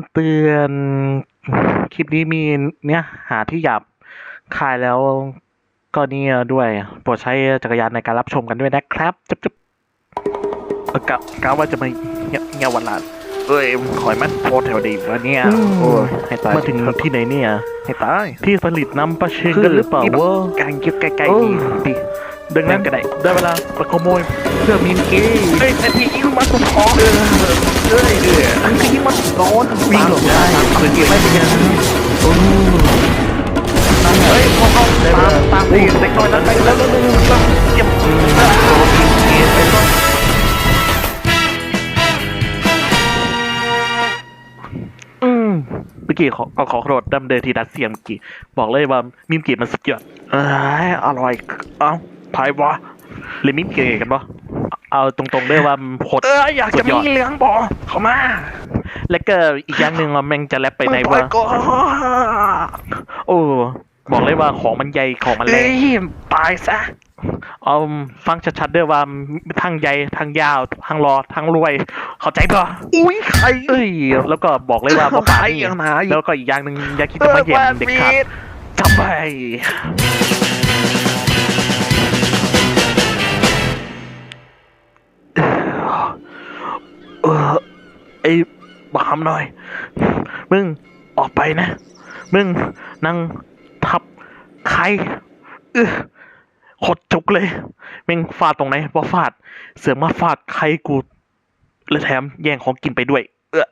ำเตือนคลิปนี้มีเนื้อหาที่หยาบคายแล้วก็เนี่ยด้วยโปรดใช้จักรยานในการรับชมกันด้วยนะครับจุ๊บจุ๊บเอ่อกะกะว่าจะมาเงียเงียวันละเอ้ยขอยมันโพสแถวดีวะเนี่ยอืมโอ้ยให้ตายมาถึงที่ไหนเนี่ย ให้ตาย ที่ผลิตน้ำปลาเชงกันหรือเปล่าคือวะกางยุกใกล้โอ้ๆนี่ดิดังนั้นก็ได้ได้เวลาไปขโมยเพื่อมีนเก้เฮ้ยแต่พี่ยิงมาสุดคอเออ เอ้ยเอออันนี้ยิงมาสุดโดนวิ่งหลบได้พื้นที่ไม่เป็นยังโอ้เฮ้ยพอเขาตามตามตีเด็กน้อยนั้นไปแล้วแล้วแล้วเก็บไปก่อนอืมเมื่อกี้ขอขอขอโทษดำเดินทีดัดเสียมกี้บอกเลยว่ามิมกีมันสุดยอดอร่อย เอ้าพายวะเลยมิมกีกันปะ เอาตรงๆด้วยว่ามันโหดเอออยากจะมีเลี้ยงบ่เข้ามา และก็อีกอย่างหนึ่งว่าแม่งจะแลบไปไหนมึงปล่วะอยก่อนโอ้บอกเลยว่าของมันใหญ่ของมันแรเอ้งยตายซะเอาฟังชัดๆด้วยว่าทางใหญ่ทางยาวทางรอทางรวย เข้าใจปะอุ้ยใครเอ้ยแล้วก็บอกเลยว่าบ่ใครปาอย่างไหนแล้วก็อีกอย่างหนึ่งอย่าคิดจะมาเหยียบเด็กขาดจำไว้ ออไอ้บามหน่อย มึงออกไปนะ มึงนั่งทับใครเออขดจุกเลยมึงฟาดตรงไหนพอฟาด เสือมาฟาดใครกู และแถมแย่งของกินไปด้วย เออ